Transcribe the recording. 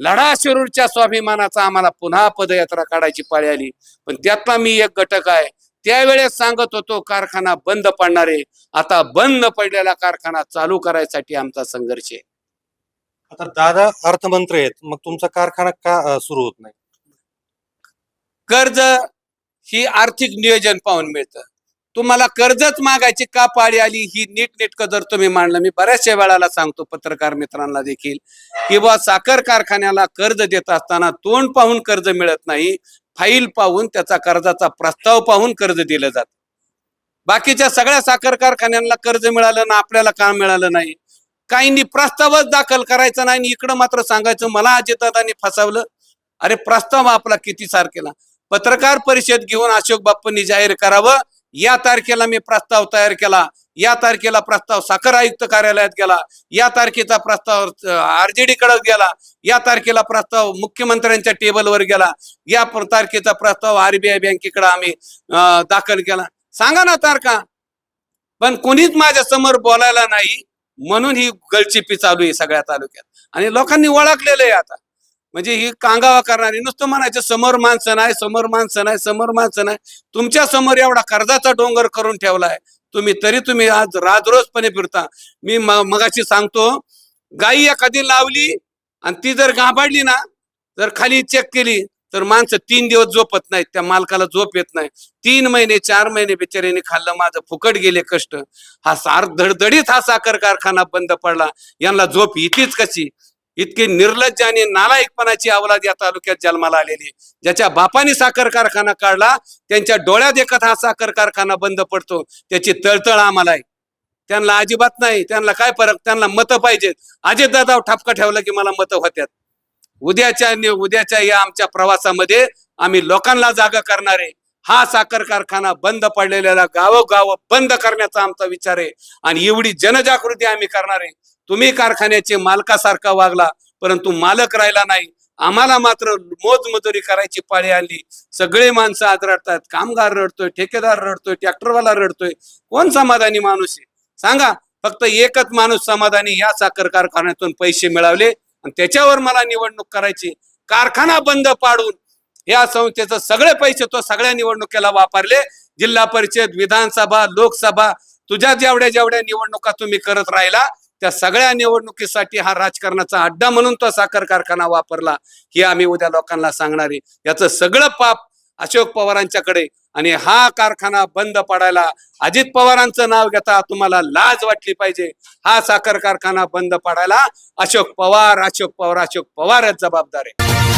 लढा शिरूरच्या स्वाभिमानाचा आम्हाला पुन्हा पदयात्रा काढायची पाळी आली. पण त्यातला मी एक घटक आहे. त्यावेळेस सांगत होतो कारखाना बंद पडणार आता बंद पडलेला कारखाना चालू करायसाठी आमचा संघर्ष आहे. आता दादा अर्थमंत्री आहेत. मग तुमचा कारखाना का सुरू होत नाही? कर्ज ही आर्थिक नियोजन पाहून मिळतं. तुम्हाला कर्जच मागायची का पाळी आली? ही नीटनेटकं जर तुम्ही मांडलं मी बऱ्याचशा वेळाला सांगतो पत्रकार मित्रांना देखील किंवा साखर कारखान्याला कर्ज देत असताना तोंड पाहून कर्ज मिळत नाही फाईल पाहून त्याचा कर्जाचा प्रस्ताव पाहून कर्ज दिलं जात. बाकीच्या सगळ्या साखर कारखान्यांना कर्ज मिळालं ना आपल्याला का मिळालं नाही. काहींनी प्रस्तावच दाखल करायचा नाही आणि इकडं मात्र सांगायचं मला अजितदादांनी फसवलं. अरे प्रस्ताव आपला किती सारखेला. पत्रकार परिषद घेऊन अशोक बाप्पांनी जाहीर करावं या तारखेला मी प्रस्ताव तयार केला. या तारखेला प्रस्ताव साखर आयुक्त कार्यालयात गेला. या तारखेचा प्रस्ताव आरजेडी कडे गेला. या तारखेला प्रस्ताव मुख्यमंत्र्यांच्या टेबलवर गेला. या तारखेचा प्रस्ताव आरबीआय बँकेकडे आम्ही दाखल केला. सांगा ना तारखा. पण कोणीच माझ्यासमोर बोलायला नाही म्हणून ही गळचिपी चालू आहे सगळ्या तालुक्यात. आणि लोकांनी ओळखलेलं आहे आता. म्हणजे ही कांगावा करणारी नुसतं म्हणायचं समोर माणसं नाही समोर माणसं नाही समोर माणसं नाही. तुमच्यासमोर एवढा कर्जाचा डोंगर करून ठेवलाय. तुम्ही तरी तुम्ही आज राजरोजपणे फिरता. मी मगाशी सांगतो गाई एखादी लावली आणि ती जर गाभाडली ना जर खाली चेक केली तर माणसं तीन दिवस झोपत नाहीत. त्या मालकाला झोप येत नाही. तीन महिने चार महिने बिचाऱ्याने खाल्लं माझं फुकट गेले कष्ट. हा सार धडधडीत हा साखर कारखाना बंद पडला. यांना झोप येतीच कशी? इतकी निर्लज्ज आणि नालायकपणाची अवलाद या तालुक्यात जन्माला आलेली ज्याच्या बापाने साखर कारखाना काढला त्यांच्या डोळ्यात देखत हा साखर कारखाना बंद पडतो. त्याची तळतळ आम्हाला आहे. त्यांना अजिबात नाही. त्यांना काय फरक? त्यांना मतं पाहिजेत. अजित दादा ठपका ठेवला की मला मतं होत्यात. उद्याच्या उद्याच्या या आमच्या प्रवासामध्ये आम्ही लोकांना जागा करणार आहे हा साखर कारखाना बंद पडलेला गावोगाव बंद करण्याचा आमचा विचार आहे. आणि एवढी जनजागृती आम्ही करणार आहे. तुम्ही कारखान्याचे मालकासारखा वागला परंतु मालक राहिला नाही. आम्हाला मात्र मोजमजुरी करायची पाळी आली. सगळे माणसं आज रडतात कामगार रडतोय ठेकेदार रडतोय ट्रॅक्टरवाला रडतोय. कोण समाधानी माणूस आहे? सांगा फक्त एकच माणूस समाधानी या साखर कारखान्यातून पैसे मिळवले आणि त्याच्यावर मला निवडणूक करायची. कारखाना बंद पाडून या संस्थेचं सगळे पैसे तो सगळ्या निवडणुकीला वापरले. जिल्हा परिषद विधानसभा लोकसभा तुझ्या जेवढ्या जेवढ्या निवडणुका तुम्ही करत राहिला त्या सगळ्या निवडणुकीसाठी हा राजकारणाचा अड्डा म्हणून तो साखर कारखाना वापरला. हे आम्ही उद्या लोकांना सांगणार आहे. याचं सगळं पाप अशोक पवारांच्याकडे आणि हा कारखाना बंद पडायला अजित पवारांचं नाव घेता तुम्हाला लाज वाटली पाहिजे. हा साखर कारखाना बंद पडायला अशोक पवार अशोक पवार अशोक पवारच जबाबदार आहे.